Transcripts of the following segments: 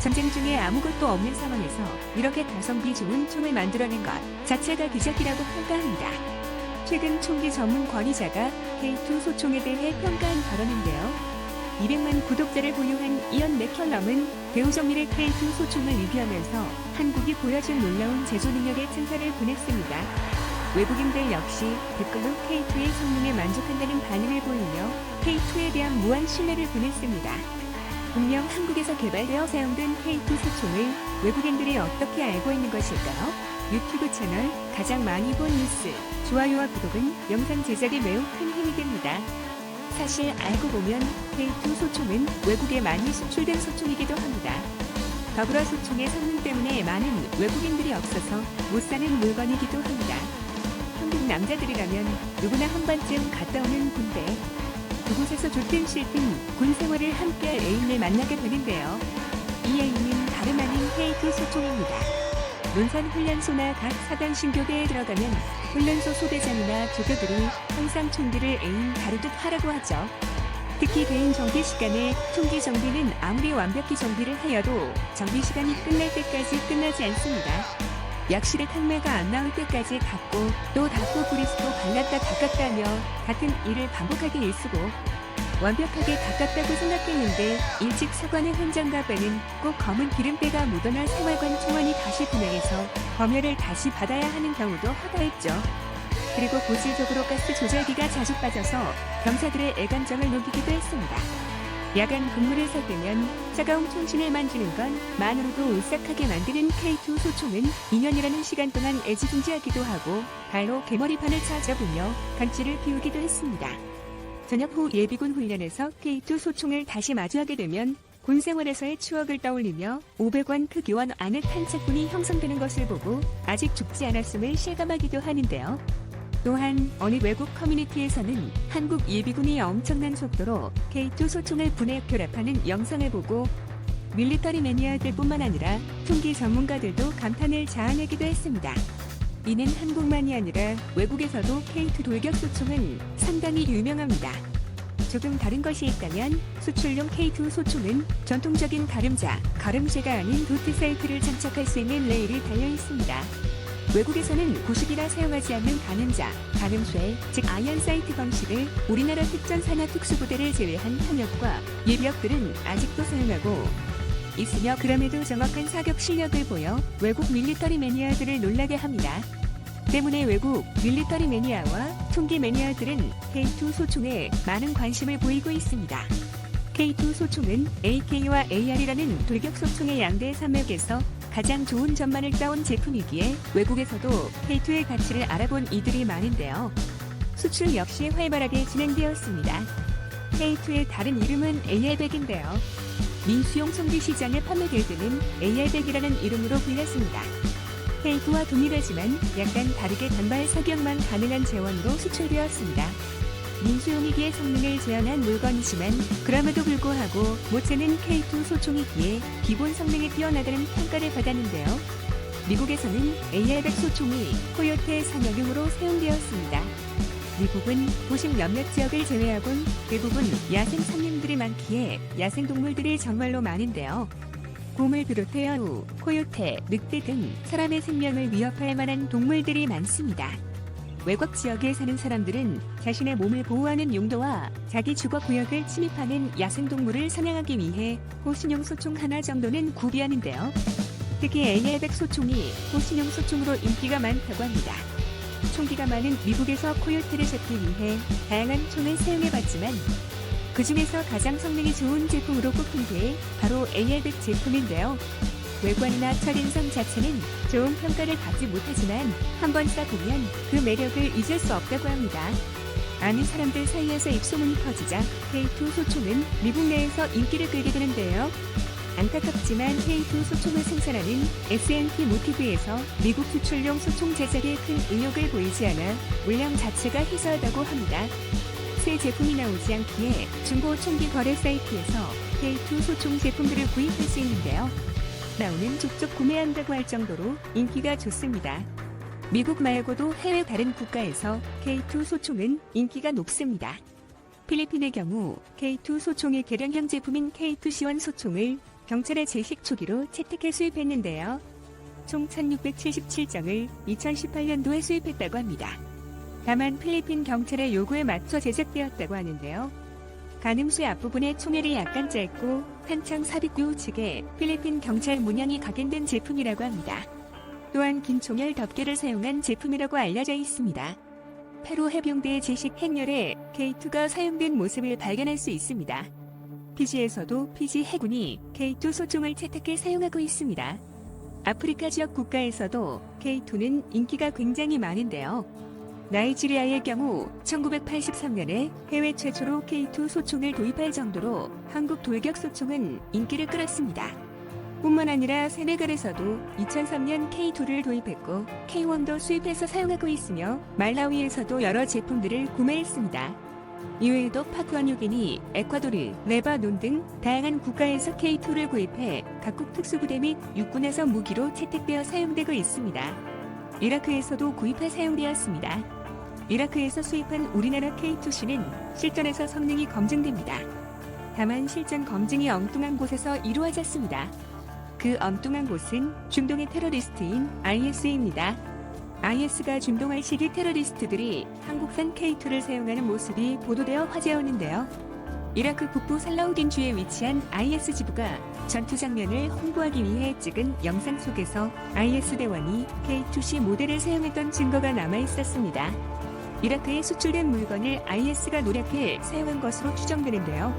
전쟁 중에 아무것도 없는 상황에서 이렇게 가성비 좋은 총을 만들어낸 것 자체가 기적이라고 평가합니다. 최근 총기 전문 권위자가 K2 소총에 대해 평가한 발언인데요. 200만 구독자를 보유한 이언 맥컬럼은 배우 정밀의 K2 소총을 리뷰하면서 한국이 보여준 놀라운 제조 능력의 칭찬을 보냈습니다. 외국인들 역시 댓글로 K2의 성능에 만족한다는 반응을 보이며 K2에 대한 무한 신뢰를 보냈습니다. 분명 한국에서 개발되어 사용된 K2 소총을 외국인들이 어떻게 알고 있는 것일까요? 유튜브 채널 가장 많이 본 뉴스, 좋아요와 구독은 영상 제작에 매우 큰 힘이 됩니다. 사실 알고 보면 K2 소총은 외국에 많이 수출된 소총이기도 합니다. 더불어 소총의 성능 때문에 많은 외국인들이 없어서 못 사는 물건이기도 합니다. 한국 남자들이라면 누구나 한 번쯤 갔다 오는 군대. 그곳에서 좋든 싫든 군 생활을 함께할 애인을 만나게 되는데요. 이 애인은 다름 아닌 K2 소총입니다. 논산 훈련소나 각 사단 신교대에 들어가면 훈련소 소대장이나 조교들이 항상 총기를 애인 다루듯 하라고 하죠. 특히 개인 정비 시간에 총기 정비는 아무리 완벽히 정비를 하여도 정비 시간이 끝날 때까지 끝나지 않습니다. 약실의 탕매가 안 나올 때까지 닦고 또 닦고 브리스도 발랐다 닦았다 하며 같은 일을 반복하게 일쓰고 완벽하게 닦았다고 생각했는데 일찍 사관의 현장갑에는 꼭 검은 기름때가 묻어날 생활관 총알이 다시 분해해서 검열을 다시 받아야 하는 경우도 허다했죠. 그리고 본질적으로 가스 조절기가 자주 빠져서 병사들의 애간장을 녹이기도 했습니다. 야간 근무를 살 때면 차가운 총신을 만지는 건 만으로도 오싹하게 만드는 K2 소총은 2년이라는 시간 동안 애지중지하기도 하고 발로 개머리판을 찾아보며 간지를 피우기도 했습니다. 저녁 후 예비군 훈련에서 K2 소총을 다시 마주하게 되면 군 생활에서의 추억을 떠올리며 500원 크기와 안에 탄착군이 형성되는 것을 보고 아직 죽지 않았음을 실감하기도 하는데요. 또한 어느 외국 커뮤니티에서는 한국 예비군이 엄청난 속도로 K2 소총을 분해 결합하는 영상을 보고 밀리터리 매니아들뿐만 아니라 총기 전문가들도 감탄을 자아내기도 했습니다. 이는 한국만이 아니라 외국에서도 K2 돌격 소총은 상당히 유명합니다. 조금 다른 것이 있다면 수출용 K2 소총은 전통적인 가름자, 가름쇠가 아닌 도트 사이트를 장착할 수 있는 레일이 달려 있습니다. 외국에서는 고식이라 사용하지 않는 가늠자, 가늠쇠, 즉 아이언 사이트 방식을 우리나라 특전 산하 특수부대를 제외한 현역과 예비역들은 아직도 사용하고 있으며 그럼에도 정확한 사격 실력을 보여 외국 밀리터리 매니아들을 놀라게 합니다. 때문에 외국 밀리터리 매니아와 총기 매니아들은 K2 소총에 많은 관심을 보이고 있습니다. K2 소총은 AK와 AR이라는 돌격 소총의 양대 산맥에서 가장 좋은 점만을 따온 제품이기에 외국에서도 K2의 가치를 알아본 이들이 많은데요. 수출 역시 활발하게 진행되었습니다. K2의 다른 이름은 AR100인데요. 민수용 총기 시장에 판매될 때는 AR100이라는 이름으로 불렸습니다. K2와 동일하지만 약간 다르게 단발 사격만 가능한 재원으로 수출되었습니다. 민수용이기에 성능을 제한한 물건이지만 그럼에도 불구하고 모체는 K2 소총이기에 기본 성능이 뛰어나다는 평가를 받았는데요. 미국에서는 AR100 소총이 코요테 산역용으로 사용되었습니다. 미국은 도심 몇몇 지역을 제외하곤 대부분 야생 산림들이 많기에 야생 동물들이 정말로 많은데요. 곰을 비롯해 여우, 코요테, 늑대 등 사람의 생명을 위협할 만한 동물들이 많습니다. 외곽 지역에 사는 사람들은 자신의 몸을 보호하는 용도와 자기 주거 구역을 침입하는 야생동물을 사냥하기 위해 호신용 소총 하나 정도는 구비하는데요. 특히 AR100 소총이 호신용 소총으로 인기가 많다고 합니다. 총기가 많은 미국에서 코요테를 잡기 위해 다양한 총을 사용해봤지만 그 중에서 가장 성능이 좋은 제품으로 꼽힌 게 바로 AR100 제품인데요. 외관이나 첫인상 자체는 좋은 평가를 받지 못하지만 한번 써보면 그 매력을 잊을 수 없다고 합니다. 아는 사람들 사이에서 입소문이 퍼지자 K2 소총은 미국 내에서 인기를 끌게 되는데요. 안타깝지만 K2 소총을 생산하는 S&P 모티브에서 미국 수출용 소총 제작에 큰 의욕을 보이지 않아 물량 자체가 희소하다고 합니다. 새 제품이 나오지 않기에 중고 총기 거래 사이트에서 K2 소총 제품들을 구입할 수 있는데요. 나오는 족족 구매한다고 할 정도로 인기가 좋습니다. 미국 말고도 해외 다른 국가에서 K2 소총은 인기가 높습니다. 필리핀의 경우 K2 소총의 개량형 제품인 K2C1 소총을 경찰의 제식 초기로 채택해 수입했는데요. 총 1677정을 2018년도에 수입했다고 합니다. 다만 필리핀 경찰의 요구에 맞춰 제작되었다고 하는데요. 가늠쇠 앞부분의 총알이 약간 짧고 탄창 삽입 우측에 필리핀 경찰 문양이 각인된 제품이라고 합니다. 또한 긴 총알 덮개를 사용한 제품이라고 알려져 있습니다. 페루 해병대의 제식 행렬에 K2가 사용된 모습을 발견할 수 있습니다. 피지에서도 피지 해군이 K2 소총을 채택해 사용하고 있습니다. 아프리카 지역 국가에서도 K2는 인기가 굉장히 많은데요. 나이지리아의 경우 1983년에 해외 최초로 K2 소총을 도입할 정도로 한국 돌격 소총은 인기를 끌었습니다. 뿐만 아니라 세네갈에서도 2003년 K2를 도입했고 K1도 수입해서 사용하고 있으며 말라위에서도 여러 제품들을 구매했습니다. 이외에도 파푸아뉴기니, 에콰도르, 레바논 등 다양한 국가에서 K2를 구입해 각국 특수부대 및 육군에서 무기로 채택되어 사용되고 있습니다. 이라크에서도 구입해 사용되었습니다. 이라크에서 수입한 우리나라 K2C는 실전에서 성능이 검증됩니다. 다만 실전 검증이 엉뚱한 곳에서 이루어졌습니다. 그 엉뚱한 곳은 중동의 테러리스트인 IS입니다. IS가 중동할 시기 테러리스트들이 한국산 K2를 사용하는 모습이 보도되어 화제였는데요. 이라크 북부 살라우딘주에 위치한 IS 지부가 전투 장면을 홍보하기 위해 찍은 영상 속에서 IS 대원이 K2C 모델을 사용했던 증거가 남아 있었습니다. 이라크에 수출된 물건을 IS가 노력해 사용한 것으로 추정되는데요.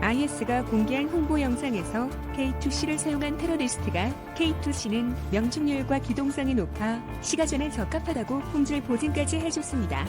IS가 공개한 홍보 영상에서 K2C를 사용한 테러리스트가 K2C는 명중률과 기동성이 높아 시가전에 적합하다고 품질 보증까지 해줬습니다.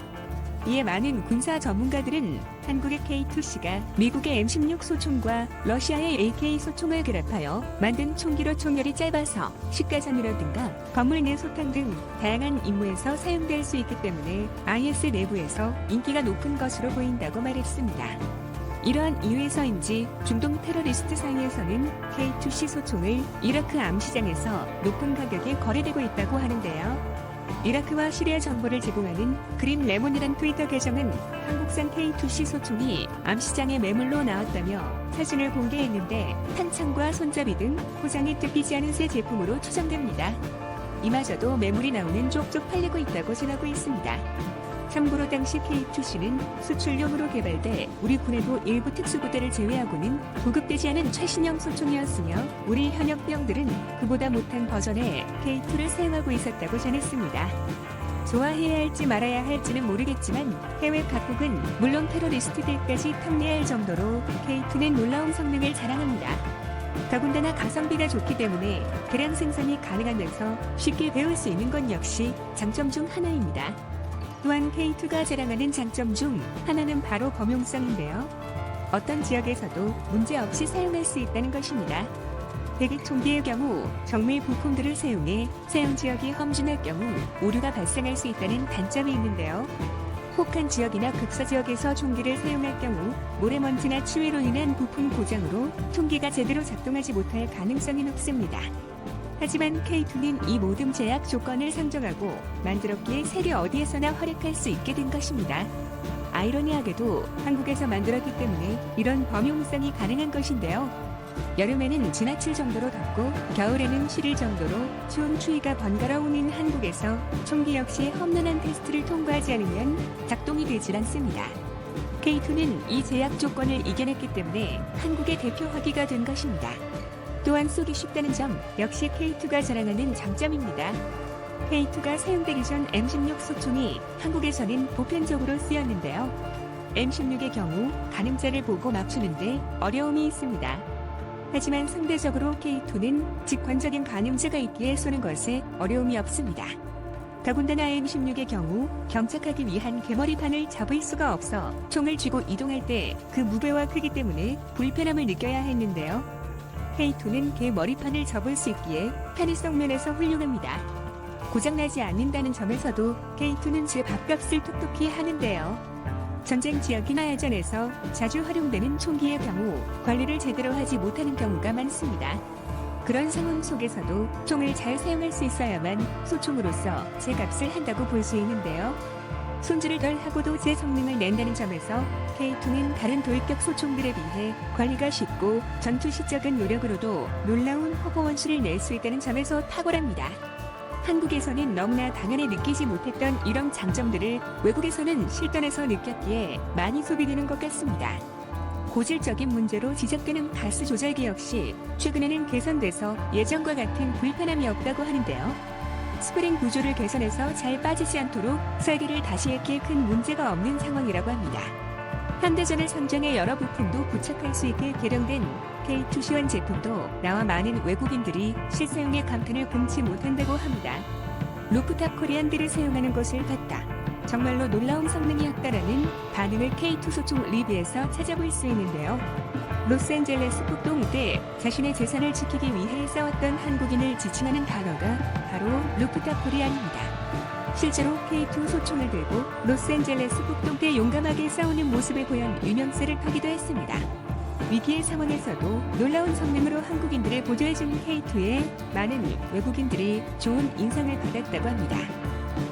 이에 많은 군사 전문가들은 한국의 K2C가 미국의 M16 소총과 러시아의 AK 소총을 결합하여 만든 총기로 총열이 짧아서 식가전이라든가 건물 내 소탕 등 다양한 임무에서 사용될 수 있기 때문에 IS 내부에서 인기가 높은 것으로 보인다고 말했습니다. 이러한 이유에서인지 중동 테러리스트 사이에서는 K2C 소총을 이라크 암시장에서 높은 가격에 거래되고 있다고 하는데요. 이라크와 시리아 정보를 제공하는 그린 레몬이란 트위터 계정은 한국산 K2C 소총이 암시장에 매물로 나왔다며 사진을 공개했는데 탄창과 손잡이 등 포장이 뜯기지 않은 새 제품으로 추정됩니다. 이마저도 매물이 나오는 쪽쪽 팔리고 있다고 전하고 있습니다. 참고로 당시 K2C는 수출용으로 개발돼 우리 군에도 일부 특수부대를 제외하고는 보급되지 않은 최신형 소총이었으며 우리 현역병들은 그보다 못한 버전의 K2를 사용하고 있었다고 전했습니다. 좋아해야 할지 말아야 할지는 모르겠지만 해외 각국은 물론 테러리스트들까지 탐내할 정도로 K2는 놀라운 성능을 자랑합니다. 더군다나 가성비가 좋기 때문에 대량 생산이 가능하면서 쉽게 배울 수 있는 것 역시 장점 중 하나입니다. 또한 K2가 자랑하는 장점 중 하나는 바로 범용성인데요. 어떤 지역에서도 문제없이 사용할 수 있다는 것입니다. 대기 총기의 경우 정밀 부품들을 사용해 사용 지역이 험준할 경우 오류가 발생할 수 있다는 단점이 있는데요. 혹한 지역이나 극서 지역에서 총기를 사용할 경우 모래먼지나 추위로 인한 부품 고장으로 총기가 제대로 작동하지 못할 가능성이 높습니다. 하지만 K2는 이 모든 제약 조건을 상정하고 만들었기에 세계 어디에서나 활약할 수 있게 된 것입니다. 아이러니하게도 한국에서 만들었기 때문에 이런 범용성이 가능한 것인데요. 여름에는 지나칠 정도로 덥고 겨울에는 시릴 정도로 추운 추위가 번갈아오는 한국에서 총기 역시 험난한 테스트를 통과하지 않으면 작동이 되질 않습니다. K2는 이 제약 조건을 이겨냈기 때문에 한국의 대표 화기가 된 것입니다. 또한 쏘기 쉽다는 점 역시 K2가 자랑하는 장점입니다. K2가 사용되기 전 M16 소총이 한국에서는 보편적으로 쓰였는데요. M16의 경우 가늠자를 보고 맞추는데 어려움이 있습니다. 하지만 상대적으로 K2는 직관적인 가늠자가 있기에 쏘는 것에 어려움이 없습니다. 더군다나 M16의 경우 경착하기 위한 개머리판을 잡을 수가 없어 총을 쥐고 이동할 때 그 무게와 크기 때문에 불편함을 느껴야 했는데요. K2는 개 머리판을 접을 수 있기에 편의성 면에서 훌륭합니다. 고장나지 않는다는 점에서도 K2는 제 밥값을 톡톡히 하는데요. 전쟁 지역이나 야전에서 자주 활용되는 총기의 경우 관리를 제대로 하지 못하는 경우가 많습니다. 그런 상황 속에서도 총을 잘 사용할 수 있어야만 소총으로서 제 값을 한다고 볼 수 있는데요. 손질을 덜 하고도 제 성능을 낸다는 점에서 K2는 다른 도입격 소총들에 비해 관리가 쉽고 전투 시적인 노력으로도 놀라운 허브 원수를 낼 수 있다는 점에서 탁월합니다. 한국에서는 너무나 당연히 느끼지 못했던 이런 장점들을 외국에서는 실전에서 느꼈기에 많이 소비되는 것 같습니다. 고질적인 문제로 지적되는 가스 조절기 역시 최근에는 개선돼서 예전과 같은 불편함이 없다고 하는데요. 스프링 구조를 개선해서 잘 빠지지 않도록 설계를 다시 했기에 큰 문제가 없는 상황이라고 합니다. 현대전을 선정의 여러 부품도 부착할 수 있게 개량된 K2 시원 제품도 나와 많은 외국인들이 실사용의 감탄을 금치 못한다고 합니다. 루프탑 코리안들을 사용하는 것을 봤다. 정말로 놀라운 성능이었다라는 반응을 K2 소총 리뷰에서 찾아볼 수 있는데요. 로스앤젤레스 폭동 때 자신의 재산을 지키기 위해 싸웠던 한국인을 지칭하는 단어가 바로 루프탑 코리안입니다. 실제로 K2 소총을 들고 로스앤젤레스 폭동 때 용감하게 싸우는 모습을 보여 유명세를 타기도 했습니다. 위기의 상황에서도 놀라운 성능으로 한국인들을 보조해준 K2에 많은 외국인들이 좋은 인상을 받았다고 합니다.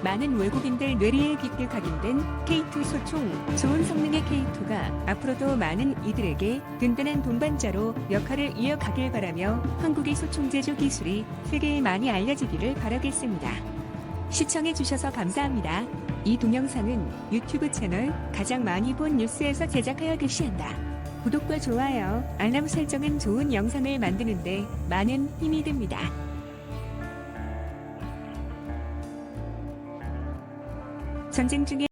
많은 외국인들 뇌리에 깊게 각인된 K2 소총 좋은 성능의 K2가 앞으로도 많은 이들에게 든든한 동반자로 역할을 이어가길 바라며 한국의 소총 제조 기술이 세계에 많이 알려지기를 바라겠습니다. 시청해주셔서 감사합니다. 이 동영상은 유튜브 채널 가장 많이 본 뉴스에서 제작하여 게시한다. 구독과 좋아요, 알람 설정은 좋은 영상을 만드는데 많은 힘이 됩니다. 전쟁 중에